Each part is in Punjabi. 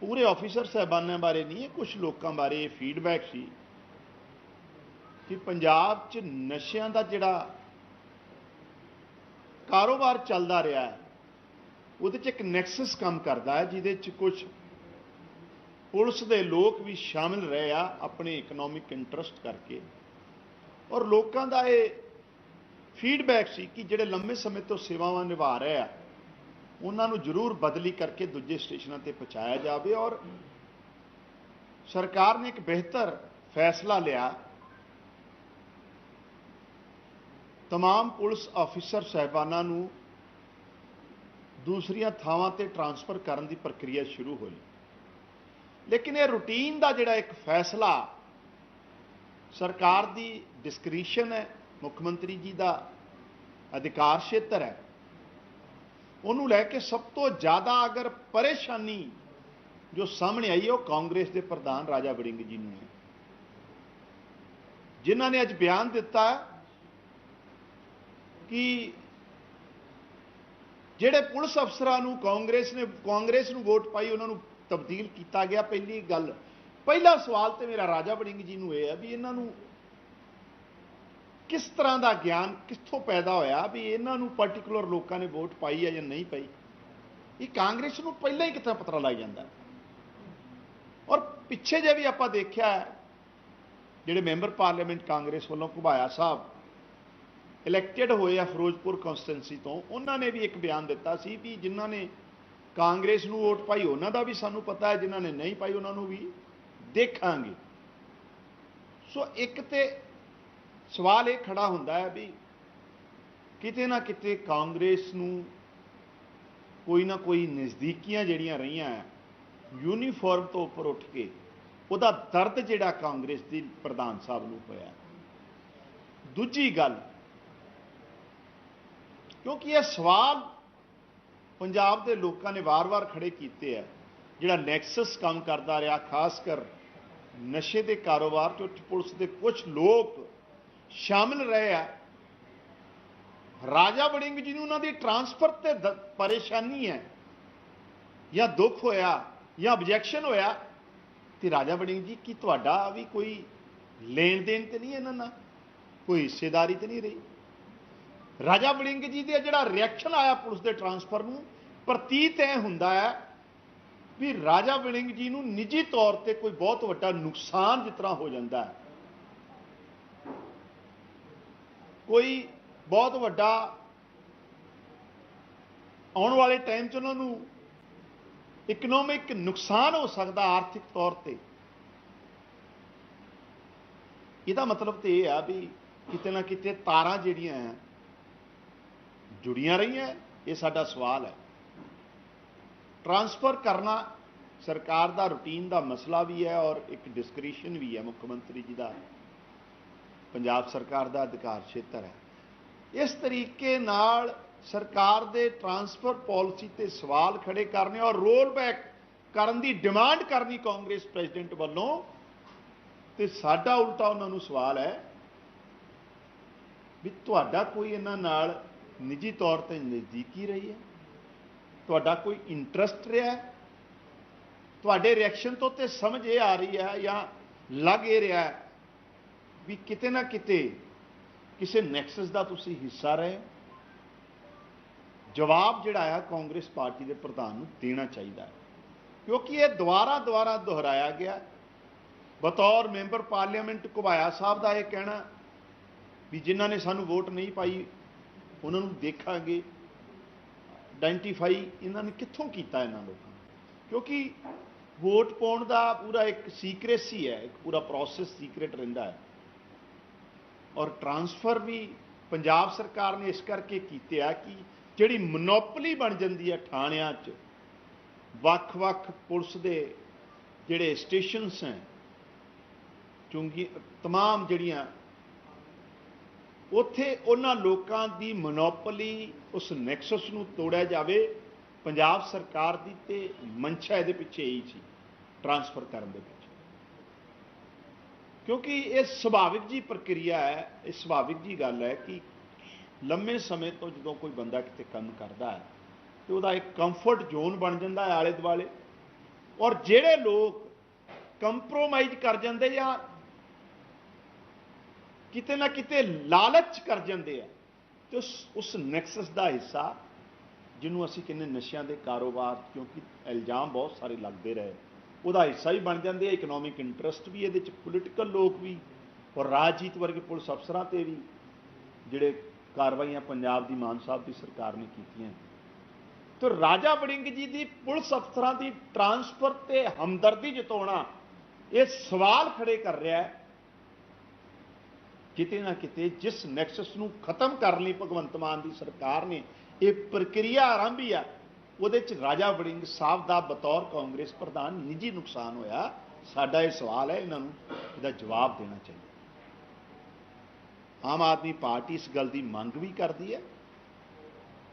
ਪੂਰੇ ਆਫੀਸਰ ਸਾਹਿਬਾਨਾਂ ਬਾਰੇ ਨਹੀਂ ਹੈ ਕੁਝ ਲੋਕਾਂ ਬਾਰੇ ਇਹ ਫੀਡਬੈਕ ਸੀ ਕਿ ਪੰਜਾਬ 'ਚ ਨਸ਼ਿਆਂ ਦਾ ਜਿਹੜਾ ਕਾਰੋਬਾਰ ਚੱਲਦਾ ਰਿਹਾ ਹੈ, ਉਹਦੇ 'ਚ ਇੱਕ ਨੈਕਸਸ ਕੰਮ ਕਰਦਾ ਹੈ, ਜਿਹਦੇ 'ਚ ਕੁਝ ਪੁਲਿਸ ਦੇ ਲੋਕ ਵੀ ਸ਼ਾਮਿਲ ਰਹੇ ਆ ਆਪਣੇ ਇਕਨੋਮਿਕ ਇੰਟਰਸਟ ਕਰਕੇ। ਔਰ ਲੋਕਾਂ ਦਾ ਇਹ ਫੀਡਬੈਕ ਸੀ ਕਿ ਜਿਹੜੇ ਲੰਮੇ ਸਮੇਂ ਤੋਂ ਸੇਵਾਵਾਂ ਨਿਭਾ ਰਹੇ ਆ ਉਹਨਾਂ ਨੂੰ ਜ਼ਰੂਰ ਬਦਲੀ ਕਰਕੇ ਦੂਜੇ ਸਟੇਸ਼ਨਾਂ ਤੇ ਪਹੁੰਚਾਇਆ ਜਾਵੇ ਔਰ ਸਰਕਾਰ ਨੇ ਇੱਕ ਬਿਹਤਰ ਫੈਸਲਾ ਲਿਆ तमाम ਪੁਲਿਸ ਅਫੀਸਰ ਸਹਿਬਾਨਾਂ ਨੂੰ ਦੂਸਰੀਆਂ ਥਾਵਾਂ ਤੇ ਟਰਾਂਸਫਰ ਕਰਨ ਦੀ ਪ੍ਰਕਿਰਿਆ ਸ਼ੁਰੂ ਹੋਈ ਲੇਕਿਨ ਇਹ ਰੂਟੀਨ ਦਾ ਜਿਹੜਾ ਇੱਕ ਫੈਸਲਾ ਸਰਕਾਰ ਦੀ ਡਿਸਕ੍ਰੀਸ਼ਨ ਹੈ ਮੁੱਖ ਮੰਤਰੀ ਜੀ ਦਾ ਅਧਿਕਾਰ ਖੇਤਰ ਹੈ ਉਹਨੂੰ ਲੈ ਕੇ ਸਭ ਤੋਂ ਜ਼ਿਆਦਾ ਅਗਰ ਪਰੇਸ਼ਾਨੀ ਜੋ ਸਾਹਮਣੇ ਆਈ ਹੈ, ਉਹ ਕਾਂਗਰਸ ਦੇ ਪ੍ਰਧਾਨ ਰਾਜਾ ਵੜਿੰਗ ਜੀ ਨੂੰ ਹੈ। ਜਿਨ੍ਹਾਂ ਨੇ ਅੱਜ ਬਿਆਨ ਦਿੱਤਾ ਕਿ ਜਿਹੜੇ ਪੁਲਿਸ ਅਫਸਰਾਂ ਨੂੰ ਕਾਂਗਰਸ ਨੇ, ਕਾਂਗਰਸ ਨੂੰ ਵੋਟ ਪਾਈ, ਉਹਨਾਂ ਨੂੰ ਤਬਦੀਲ ਕੀਤਾ ਗਿਆ। ਪਹਿਲੀ ਗੱਲ, ਪਹਿਲਾ ਸਵਾਲ ਤੇ ਮੇਰਾ ਰਾਜਾ ਵੜਿੰਗ ਜੀ ਨੂੰ ਇਹ ਹੈ ਵੀ ਇਹਨਾਂ ਨੂੰ ਕਿਸ ਤਰ੍ਹਾਂ ਦਾ ਗਿਆਨ ਕਿੱਥੋਂ ਪੈਦਾ ਹੋਇਆ ਵੀ ਇਹਨਾਂ ਨੂੰ ਪਾਰਟਿਕੂਲਰ ਲੋਕਾਂ ਨੇ ਵੋਟ ਪਾਈ ਹੈ ਜਾਂ ਨਹੀਂ ਪਾਈ? ਇਹ ਕਾਂਗਰਸ ਨੂੰ ਪਹਿਲਾਂ ਹੀ ਕਿੱਥੇ ਪਤਾ ਲੱਗ ਜਾਂਦਾ ਔਰ ਪਿੱਛੇ ਜੇ ਵੀ ਆਪਾਂ ਦੇਖਿਆ ਜਿਹੜੇ ਮੈਂਬਰ ਪਾਰਲੀਮੈਂਟ ਕਾਂਗਰਸ ਵੱਲੋਂ ਘੁਬਾਇਆ ਸਾਹਿਬ ਇਲੈਕਟਿਡ ਹੋਏ ਆ ਫਿਰੋਜ਼ਪੁਰ ਕਨਸਟੀਟੈਂਸੀ ਤੋਂ, ਉਹਨਾਂ ਨੇ ਵੀ ਇੱਕ ਬਿਆਨ ਦਿੱਤਾ ਸੀ ਵੀ ਜਿਨ੍ਹਾਂ ਨੇ ਕਾਂਗਰਸ ਨੂੰ ਵੋਟ ਪਾਈ, ਉਹਨਾਂ ਦਾ ਵੀ ਸਾਨੂੰ ਪਤਾ ਹੈ, ਜਿਨ੍ਹਾਂ ਨੇ ਨਹੀਂ ਪਾਈ, ਉਹਨਾਂ ਨੂੰ ਵੀ ਦੇਖਾਂਗੇ। ਸੋ ਇੱਕ ਤੇ ਸਵਾਲ ਇਹ ਖੜਾ ਹੁੰਦਾ ਹੈ ਵੀ ਕਿਤੇ ਨਾ ਕਿਤੇ ਕਾਂਗਰਸ ਨੂੰ ਕੋਈ ਨਾ ਕੋਈ ਨਜ਼ਦੀਕੀਆਂ ਜਿਹੜੀਆਂ ਰਹੀਆਂ ਹੈ ਯੂਨੀਫਾਰਮ ਤੋਂ ਉੱਪਰ ਉੱਠ ਕੇ ਉਹਦਾ ਦਰਦ ਜਿਹੜਾ ਕਾਂਗਰਸ ਦੀ ਪ੍ਰਧਾਨ ਸਾਹਿਬ ਨੂੰ ਹੋਇਆ ਦੂਜੀ ਗੱਲ, ਕਿਉਂਕਿ ਇਹ ਸਵਾਲ ਪੰਜਾਬ ਦੇ ਲੋਕਾਂ ਨੇ ਵਾਰ-ਵਾਰ ਖੜੇ ਕੀਤੇ ਆ ਜਿਹੜਾ ਨੈਕਸਸ ਕੰਮ ਕਰਦਾ ਰਿਹਾ ਖਾਸ ਕਰ ਨਸ਼ੇ ਦੇ ਕਾਰੋਬਾਰ ਚ ਉੱਚ ਪੁਲਿਸ ਦੇ ਕੁਝ ਲੋਕ ਸ਼ਾਮਿਲ ਰਹੇ ਆ। ਰਾਜਾ ਵੜਿੰਗ ਜੀ ਨੂੰ ਉਹਨਾਂ ਦੀ ਟਰਾਂਸਫਰ ਤੇ ਪਰੇਸ਼ਾਨੀ ਹੈ। ਜਾਂ ਦੁੱਖ ਹੋਇਆ, ਜਾਂ ਆਬਜੈਕਸ਼ਨ ਹੋਇਆ, ਤੇ ਰਾਜਾ ਵੜਿੰਗ ਜੀ, ਕੀ ਤੁਹਾਡਾ ਵੀ ਕੋਈ ਲੈਣ ਦੇਣ ਤੇ ਨਹੀਂ ਇਹਨਾਂ ਨਾਲ? ਕੋਈ ਹਿੱਸੇਦਾਰੀ ਤੇ ਨਹੀਂ ਰਹੀ? ਰਾਜਾ ਵੜਿੰਗ ਜੀ ਦਾ ਜਿਹੜਾ ਰਿਐਕਸ਼ਨ ਆਇਆ ਪੁਲਿਸ ਦੇ ਟਰਾਂਸਫਰ ਨੂੰ, ਪ੍ਰਤੀਤ ਇਹ ਹੁੰਦਾ ਹੈ ਵੀ ਰਾਜਾ ਵੜਿੰਗ ਜੀ ਨੂੰ ਨਿੱਜੀ ਤੌਰ ਤੇ ਕੋਈ ਬਹੁਤ ਵੱਡਾ ਨੁਕਸਾਨ ਜਿਸ ਤਰ੍ਹਾਂ ਹੋ ਜਾਂਦਾ ਹੈ। ਕੋਈ ਬਹੁਤ ਵੱਡਾ ਆਉਣ ਵਾਲੇ ਟਾਈਮ 'ਚ ਉਹਨਾਂ ਨੂੰ ਇਕਨੋਮਿਕ ਨੁਕਸਾਨ ਹੋ ਸਕਦਾ ਆਰਥਿਕ ਤੌਰ ਤੇ। ਇਹਦਾ ਮਤਲਬ ਤੇ ਇਹ ਆ ਵੀ ਕਿਤੇ ਨਾ ਕਿਤੇ ਤਾਰਾਂ ਜਿਹੜੀਆਂ ਆ, ਜੁੜੀਆਂ ਰਹੀਆਂ, ਇਹ ਸਾਡਾ ਸਵਾਲ ਹੈ। ਟਰਾਂਸਫਰ ਕਰਨਾ ਸਰਕਾਰ ਦਾ ਰੂਟੀਨ ਦਾ ਮਸਲਾ ਵੀ ਹੈ ਔਰ ਇੱਕ ਡਿਸਕ੍ਰਿਸ਼ਨ ਵੀ ਹੈ, ਮੁੱਖ ਮੰਤਰੀ ਜੀ ਦਾ। ਪੰਜਾਬ ਸਰਕਾਰ ਦਾ ਅਧਿਕਾਰ ਖੇਤਰ ਹੈ। ਇਸ ਤਰੀਕੇ ਨਾਲ ਸਰਕਾਰ ਦੇ ਟਰਾਂਸਫਰ ਪਾਲਿਸੀ ਤੇ ਸਵਾਲ ਖੜੇ ਕਰਨੇ ਔਰ ਰੋਲ ਬੈਕ ਕਰਨ ਦੀ ਡਿਮਾਂਡ ਕਰਨੀ ਕਾਂਗਰਸ ਪ੍ਰੈਜ਼ੀਡੈਂਟ ਵੱਲੋਂ ਤੇ ਸਾਡਾ ਉਲਟਾ ਉਹਨਾਂ ਨੂੰ ਸਵਾਲ ਹੈ ਵੀ ਤੁਹਾਡਾ ਕੋਈ ਇਹਨਾਂ ਨਾਲ ਨਿੱਜੀ ਤੌਰ ਤੇ ਨਜ਼ਦੀਕੀ ਰਹੀ ਹੈ? ਤੁਹਾਡਾ ਕੋਈ ਇੰਟਰਸਟ ਰਿਹਾ ਹੈ? ਤੁਹਾਡੇ ਰਿਐਕਸ਼ਨ ਤੋਂ ਤੇ ਸਮਝ ਇਹ ਆ ਰਹੀ ਹੈ ਜਾਂ ਲੱਗ ਇਹ ਰਿਹਾ ਹੈ ਵੀ ਕਿਤੇ ਨਾ ਕਿਤੇ ਕਿਸੇ ਨੈਕਸਸ ਦਾ ਤੁਸੀਂ ਹਿੱਸਾ ਰਹੇ ਹੋ। ਜਵਾਬ ਜਿਹੜਾ ਆ ਕਾਂਗਰਸ ਪਾਰਟੀ ਦੇ ਪ੍ਰਧਾਨ ਨੂੰ ਦੇਣਾ ਚਾਹੀਦਾ ਹੈ। ਕਿਉਂਕਿ ਇਹ ਦੁਬਾਰਾ ਦੁਬਾਰਾ ਦੁਹਰਾਇਆ ਗਿਆ। ਬਤੌਰ ਮੈਂਬਰ ਪਾਰਲੀਮੈਂਟ ਘੁਬਾਇਆ ਸਾਹਿਬ ਦਾ ਇਹ ਕਹਿਣਾ ਵੀ ਜਿਨ੍ਹਾਂ ਨੇ ਸਾਨੂੰ ਵੋਟ ਨਹੀਂ ਪਾਈ, ਉਹਨਾਂ ਨੂੰ ਦੇਖਾਂਗੇ। ਆਇਡੈਂਟੀਫਾਈ ਇਹਨਾਂ ਨੇ ਕਿੱਥੋਂ ਕੀਤਾ ਇਹਨਾਂ ਲੋਕਾਂ ਨੇ? ਕਿਉਂਕਿ ਵੋਟ ਪਾਉਣ ਦਾ ਪੂਰਾ ਇੱਕ ਸੀਕ੍ਰੇਸੀ ਹੈ, ਇੱਕ ਪੂਰਾ ਪ੍ਰੋਸੈਸ ਸੀਕ੍ਰੇਟ ਰਹਿੰਦਾ ਹੈ। ਔਰ ਟਰਾਂਸਫਰ ਵੀ ਪੰਜਾਬ ਸਰਕਾਰ ਨੇ ਇਸ ਕਰਕੇ ਕੀਤੇ ਆ ਕਿ ਜਿਹੜੀ ਮੋਨੋਪੋਲੀ ਬਣ ਜਾਂਦੀ ਹੈ ਥਾਣਿਆਂ 'ਚ ਵੱਖ-ਵੱਖ ਪੁਲਿਸ ਦੇ ਜਿਹੜੇ ਸਟੇਸ਼ਨਸ ਹੈ ਚੁੰਗੀ तमाम ਜਿਹੜੀਆਂ ਉੱਥੇ ਉਹਨਾਂ ਲੋਕਾਂ ਦੀ ਮੋਨੋਪੋਲੀ ਉਸ ਨੈਕਸਸ ਨੂੰ ਤੋੜਿਆ ਜਾਵੇ ਪੰਜਾਬ ਸਰਕਾਰ ਦੀ ਤੇ ਮਨਸ਼ਾ ਇਹਦੇ ਪਿੱਛੇ ਹੀ ਸੀ ਟਰਾਂਸਫਰ ਕਰਨ ਦੇ ਪਿੱਛੇ ਕਿਉਂਕਿ ਇਹ ਸੁਭਾਵਿਕ ਜੀ ਪ੍ਰਕਿਰਿਆ ਹੈ, ਇਹ ਸੁਭਾਵਿਕ ਜੀ ਗੱਲ ਹੈ ਕਿ ਲੰਮੇ ਸਮੇਂ ਤੋਂ ਜਦੋਂ ਕੋਈ ਬੰਦਾ ਕਿਤੇ ਕੰਮ ਕਰਦਾ ਹੈ, ਤੇ ਉਹਦਾ ਇੱਕ ਕੰਫਰਟ ਜ਼ੋਨ ਬਣ ਜਾਂਦਾ ਹੈ ਆਲੇ ਦੁਆਲੇ ਔਰ ਜਿਹੜੇ ਲੋਕ ਕੰਪਰੋਮਾਈਜ਼ ਕਰ ਜਾਂਦੇ ਜਾਂ ਕਿਤੇ ਨਾ ਕਿਤੇ ਲਾਲਚ ਕਰ ਜਾਂਦੇ ਆ, ਤੇ ਉਸ ਉਸ ਨੈਕਸਸ ਦਾ ਹਿੱਸਾ ਜਿਹਨੂੰ ਅਸੀਂ ਕਹਿੰਦੇ ਨਸ਼ਿਆਂ ਦੇ ਕਾਰੋਬਾਰ, ਕਿਉਂਕਿ ਇਲਜ਼ਾਮ ਬਹੁਤ ਸਾਰੇ ਲੱਗਦੇ ਰਹੇ। ਉਹਦਾ ਹਿੱਸਾ ਵੀ ਬਣ ਜਾਂਦੇ ਆ ਇਕਨੋਮਿਕ ਇੰਟਰਸਟ ਵੀ ਇਹਦੇ ਚ ਪੋਲੀਟੀਕਲ ਲੋਕ ਵੀ, ਔਰ ਰਾਜਜੀਤ ਵਰਗੇ ਪੁਲਿਸ ਅਫਸਰਾਂ ਤੇ ਵੀ, ਜਿਹੜੇ ਕਾਰਵਾਈਆਂ ਪੰਜਾਬ ਦੀ ਮਾਨ ਸਾਹਿਬ ਦੀ ਸਰਕਾਰ ਨੇ ਕੀਤੀਆਂ। ਤੇ ਰਾਜਾ ਵੜਿੰਗ ਜੀ ਦੀ ਪੁਲਿਸ ਅਫਸਰਾਂ ਦੀ ਟਰਾਂਸਫਰ ਤੇ ਹਮਦਰਦੀ ਜਤਾਉਣਾ, ਇਹ ਸਵਾਲ ਖੜੇ ਕਰ ਰਿਹਾ ਹੈ। ਕਿਤੇ ਨਾ ਕਿਤੇ ਜਿਸ ਨੈਕਸਸ ਨੂੰ ਖਤਮ ਕਰਨ ਲਈ ਭਗਵੰਤ ਮਾਨ ਦੀ ਸਰਕਾਰ ਨੇ, ਇਹ ਪ੍ਰਕਿਰਿਆ ਆਰੰਭੀ ਆ। ਉਹਦੇ ਚ ਰਾਜਾ ਵੜਿੰਗ ਸਾਹਿਬ ਦਾ ਬਤੌਰ ਕਾਂਗਰਸ ਪ੍ਰਧਾਨ ਨਿੱਜੀ ਨੁਕਸਾਨ ਹੋਇਆ ਸਾਡਾ ਇਹ ਸਵਾਲ ਹੈ ਇਹਨਾਂ ਨੂੰ ਇਹਦਾ ਜਵਾਬ ਦੇਣਾ ਚਾਹੀਦਾ ਆਮ ਆਦਮੀ ਪਾਰਟੀ ਇਸ ਗੱਲ ਦੀ ਮੰਗ ਵੀ ਕਰਦੀ ਹੈ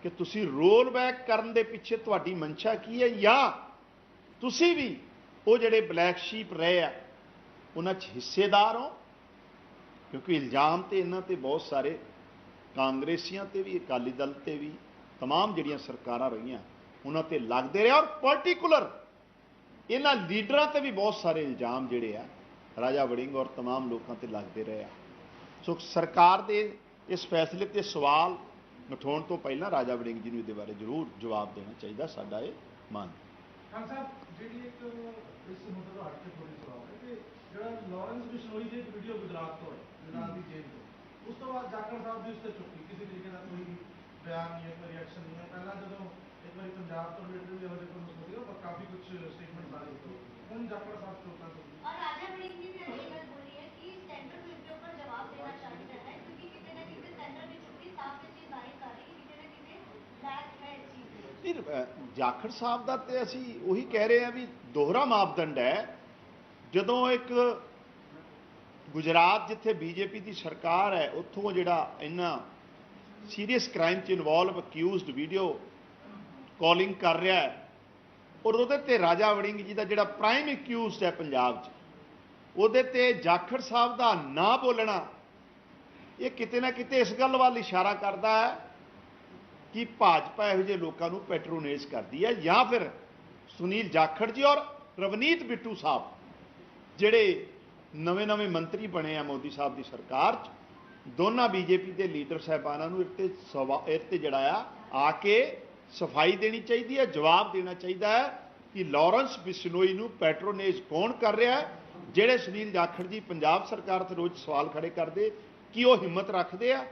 ਕਿ ਤੁਸੀਂ ਰੋਲ ਬੈਕ ਕਰਨ ਦੇ ਪਿੱਛੇ ਤੁਹਾਡੀ ਮਨਸ਼ਾ ਕੀ ਹੈ ਜਾਂ ਤੁਸੀਂ ਵੀ ਉਹ ਜਿਹੜੇ ਬਲੈਕ ਸ਼ੀਪ ਰਹੇ ਆ ਉਹਨਾਂ 'ਚ ਹਿੱਸੇਦਾਰ ਹੋ ਕਿਉਂਕਿ ਇਲਜ਼ਾਮ ਤੇ ਇਹਨਾਂ ਤੇ ਬਹੁਤ ਸਾਰੇ ਕਾਂਗਰਸੀਆਂ ਤੇ ਵੀ ਅਕਾਲੀ ਦਲ ਤੇ ਵੀ तमाम ਜਿਹੜੀਆਂ ਸਰਕਾਰਾਂ ਰਹੀਆਂ ਉਹਨਾਂ ਤੇ ਲੱਗਦੇ ਰਹੇ ਔਰ ਪਾਰਟਿਕੂਲਰ ਇਹਨਾਂ ਲੀਡਰਾਂ ਤੇ ਵੀ ਬਹੁਤ ਸਾਰੇ ਇਲਜ਼ਾਮ ਜਿਹੜੇ ਆ ਰਾਜਾ ਵੜਿੰਗ ਔਰ तमाम ਲੋਕਾਂ ਤੇ ਲੱਗਦੇ ਰਹੇ ਆ ਸੋ ਸਰਕਾਰ ਦੇ ਇਸ ਫੈਸਲੇ ਤੇ ਸਵਾਲ ਉਠਾਉਣ ਤੋਂ ਪਹਿਲਾਂ ਰਾਜਾ ਵੜਿੰਗ ਜੀ ਨੂੰ ਇਹਦੇ ਬਾਰੇ ਜ਼ਰੂਰ ਜਵਾਬ ਦੇਣਾ ਚਾਹੀਦਾ ਸਾਡਾ ਇਹ ਮੰਗ ਖਾਨ ਸਾਹਿਬ ਜਿਹੜੀ ਇੱਕ ਇਸ ਮੁੱਦੇ ਤੋਂ ਹਟ ਕੇ ਥੋੜੀ ਸਵਾਲ ਹੈ ਕਿ ਜਿਹੜਾ ਲਾਰੈਂਸ ਬਿਸ਼ਨੋਈ ਦੀ ਇੱਕ ਵੀਡੀਓ ਗੁਜਰਾਤ ਤੋਂ ਹੈ ਗੁਜਰਾਤ ਦੀ ਜੇਲ੍ਹ ਤੋਂ ਉਸ ਤੋਂ ਬਾਅਦ ਜਾਖੜ ਸਾਹਿਬ ਦੀ ਉਸ ਤੇ ਚੁੱਕੀ ਕਿਸੇ ਤਰੀਕੇ ਦਾ ਕੋਈ ਬਿਆਨ ਨਹੀਂ ਹੈ ਕੋਈ ਰਿਐਕਸ਼ਨ ਨਹੀਂ ਹੈ ਪਹਿਲਾਂ ਜਦੋਂ ਇੱਕ ਵਾਰੀ ਪੰਜਾਬ ਤੋਂ ਰਿਲੇਟਡ ਵੀ ਉਹਦੇ ਕੋਲ ਮੁੱਦੇ ਉਹ ਕਾਫੀ ਕੁਝ ਸਟੇਟਮੈਂਟ ਆ ਰਹੀ ਸੀ ਹੁਣ ਜਾਖੜ ਸਾਹਿਬ ਚੋਕਾਂ ਤੋਂ और राजा वड़िंग जी ने ये गल बोली है कि सेंटर को इसके ऊपर जवाब देना चाहिए है क्योंकि कितने ना कितने सेंटर की छुट्टी साफ ये चीज जाहिर कर रही है कि कितने ना कितने लैक है इस चीज में ਨਹੀਂ ਅ, ਜਾਖੜ ਸਾਹਿਬ ਦਾ ਤੇ ਅਸੀਂ ਉਹੀ ਕਹਿ ਰਹੇ ਆ ਵੀ ਦੋਹਰਾ ਮਾਪਦੰਡ ਹੈ ਜਦੋਂ ਇੱਕ ਗੁਜਰਾਤ ਜਿੱਥੇ ਬੀਜੇਪੀ ਦੀ ਸਰਕਾਰ ਹੈ ਉੱਥੋਂ ਜਿਹੜਾ ਇੰਨਾ ਸੀਰੀਅਸ ਕ੍ਰਾਈਮ 'ਚ ਇਨਵੋਲਵ ਅਕਿਊਜ਼ਡ ਵੀਡੀਓ ਕਾਲਿੰਗ ਕਰ ਰਿਹਾ ਹੈ। ਔਰ ਉਹਦੇ ਤੇ ਰਾਜਾ ਵੜਿੰਗ ਜੀ ਦਾ ਜਿਹੜਾ ਪ੍ਰਾਈਮ ਅਕਿਊਜ਼ਡ ਹੈ ਪੰਜਾਬ 'ਚ, ਉਹਦੇ ਤੇ ਜਾਖੜ ਸਾਹਿਬ ਦਾ ਨਾਂ ਬੋਲਣਾ, ਇਹ ਕਿਤੇ ਨਾ ਕਿਤੇ ਇਸ ਗੱਲ ਵੱਲ ਇਸ਼ਾਰਾ ਕਰਦਾ ਹੈ ਕਿ ਭਾਜਪਾ ਇਹੋ ਜਿਹੇ ਲੋਕਾਂ ਨੂੰ ਪੈਟਰੋਨੇਜ ਕਰਦੀ ਹੈ ਜਾਂ ਫਿਰ ਸੁਨੀਲ ਜਾਖੜ ਜੀ ਔਰ ਰਵਨੀਤ ਬਿੱਟੂ ਸਾਹਿਬ, ਜਿਹੜੇ ਨਵੇਂ-ਨਵੇਂ ਮੰਤਰੀ ਬਣੇ ਆ ਮੋਦੀ ਸਾਹਿਬ ਦੀ ਸਰਕਾਰ 'ਚ, ਦੋਨਾਂ ਬੀਜੇਪੀ ਦੇ ਲੀਡਰ ਸਾਹਿਬਾਨਾਂ ਨੂੰ ਇੱਥੇ ਸਵਾ- ਇਹ ਤੇ ਜਿਹੜਾ ਆ ਆ ਕੇ ਸਫ਼ਾਈ ਦੇਣੀ ਚਾਹੀਦੀ ਹੈ ਜਵਾਬ ਦੇਣਾ ਚਾਹੀਦਾ ਹੈ ਕਿ ਲਾਰੈਂਸ ਬਿਸ਼ਨੋਈ ਨੂੰ ਪੈਟਰੋਨੇਜ ਕੌਣ ਕਰ ਰਿਹਾ ਹੈ ਜਿਹੜੇ ਸੁਨੀਲ ਜਾਖੜ ਜੀ ਪੰਜਾਬ ਸਰਕਾਰ ਤੇ ਰੋਜ਼ ਸਵਾਲ ਖੜੇ ਕਰਦੇ ਕੀ ਉਹ ਹਿੰਮਤ ਰੱਖਦੇ ਆ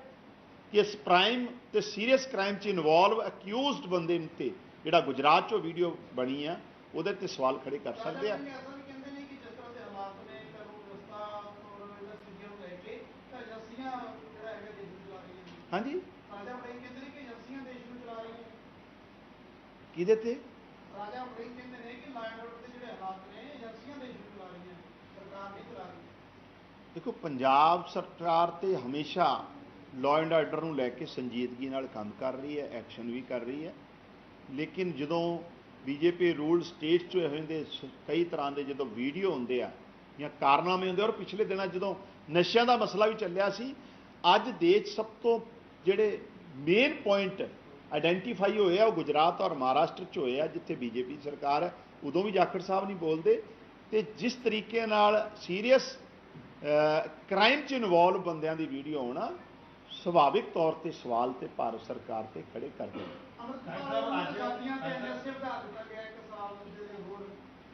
ਕਿ ਇਸ ਪ੍ਰਾਈਮ ਤੇ ਸੀਰੀਅਸ ਕ੍ਰਾਈਮ 'ਚ ਇਨਵੋਲਵ ਅਕਿਊਜ਼ਡ ਬੰਦੇ ਨੂੰ ਤੇ ਜਿਹੜਾ ਗੁਜਰਾਤ 'ਚੋਂ ਵੀਡੀਓ ਬਣੀ ਆ ਉਹਦੇ ਤੇ ਸਵਾਲ ਖੜੇ ਕਰ ਸਕਦੇ ਆ। ਐਸਾ ਕਿਹਦੇ ਤੇ? ਰਾਜਾ ਵੜਿੰਗ ਕਹਿੰਦੇ ਨੇ ਕਿ ਲਾਇਨ ਦੇ ਜਿਹੜੇ ਹਾਲਾਤ ਨੇ ਏਜੰਸੀਆਂ ਦੇਸ਼ ਨੂੰ ਚਲਾ ਰਹੀਆਂ ਸਰਕਾਰ ਨਹੀਂ ਚਲਾ ਰਹੀ। ਦੇਖੋ ਪੰਜਾਬ ਸਰਕਾਰ ਤੇ ਹਮੇਸ਼ਾ ਲਾਅ ਐਂਡ ਆਰਡਰ ਨੂੰ ਲੈ ਕੇ ਸੰਜੀਦਗੀ ਨਾਲ ਕੰਮ ਕਰ ਰਹੀ ਹੈ ਐਕਸ਼ਨ ਵੀ ਕਰ ਰਹੀ ਹੈ। ਲੇਕਿਨ ਜਦੋਂ ਬੀਜੇਪੀ ਰੂਲ ਸਟੇਟ 'ਚ ਹੋਏ ਹੁੰਦੇ ਕਈ ਤਰ੍ਹਾਂ ਦੇ ਜਦੋਂ ਵੀਡੀਓ ਹੁੰਦੇ ਆ ਜਾਂ ਕਾਰਨਾਮੇ ਹੁੰਦੇ ਔਰ ਪਿਛਲੇ ਦਿਨਾਂ ਜਦੋਂ ਨਸ਼ਿਆਂ ਦਾ ਮਸਲਾ ਵੀ ਚੱਲਿਆ ਸੀ ਅੱਜ ਦੇਸ਼ ਸਭ ਤੋਂ ਜਿਹੜੇ ਮੇਨ ਪੁਆਇੰਟ ਆਈਡੈਂਟੀਫਾਈ ਹੋਏ ਆ, ਉਹ ਗੁਜਰਾਤ ਔਰ ਮਹਾਰਾਸ਼ਟਰ ਚ ਹੋਏ ਆ, ਜਿੱਥੇ ਬੀਜੇਪੀ ਸਰਕਾਰ ਹੈ, ਉਦੋਂ ਵੀ ਜਾਖੜ ਸਾਹਿਬ ਨਹੀਂ ਬੋਲਦੇ। ਤੇ ਜਿਸ ਤਰੀਕੇ ਨਾਲ ਸੀਰੀਅਸ ਕ੍ਰਾਈਮ ਚ ਇਨਵੋਲਵ ਬੰਦਿਆਂ ਦੀ ਵੀਡੀਓ ਆਉਣਾ ਸੁਭਾਵਿਕ ਤੌਰ ਤੇ ਸਵਾਲ ਤੇ ਭਾਰਤ ਸਰਕਾਰ ਤੇ ਖੜੇ ਕਰਦੇ ਨੇ।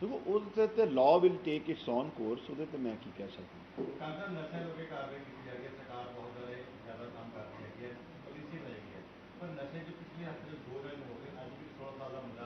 ਦੇਖੋ, ਉਹਦੇ ਤੇ law will take its own course ਉਹਦੇ ਤੇ ਮੈਂ ਕੀ ਕਹਿ ਸਕਦਾ। ਕਾਰਨ ਨਸ਼ੇ ਲੋਕੇ ਕਾਰਵਾਈ ਕੀਤੀ ਜਾ ਰਹੀ ਸਰਕਾਰ ਬਹੁਤ ਜ਼ਿਆਦਾ ਕੰਮ ਕਰ ਰਹੀ ਹੈ। ਪਰ ਨਸ਼ੇ 'ਚ ਪਿਛਲੇ ਹਫ਼ਤੇ ਦੋ ਦਿਨ ਹੋ ਗਏ, ਅੱਜ ਵੀ 16 ਸਾਲ ਦਾ ਮੁੰਡਾ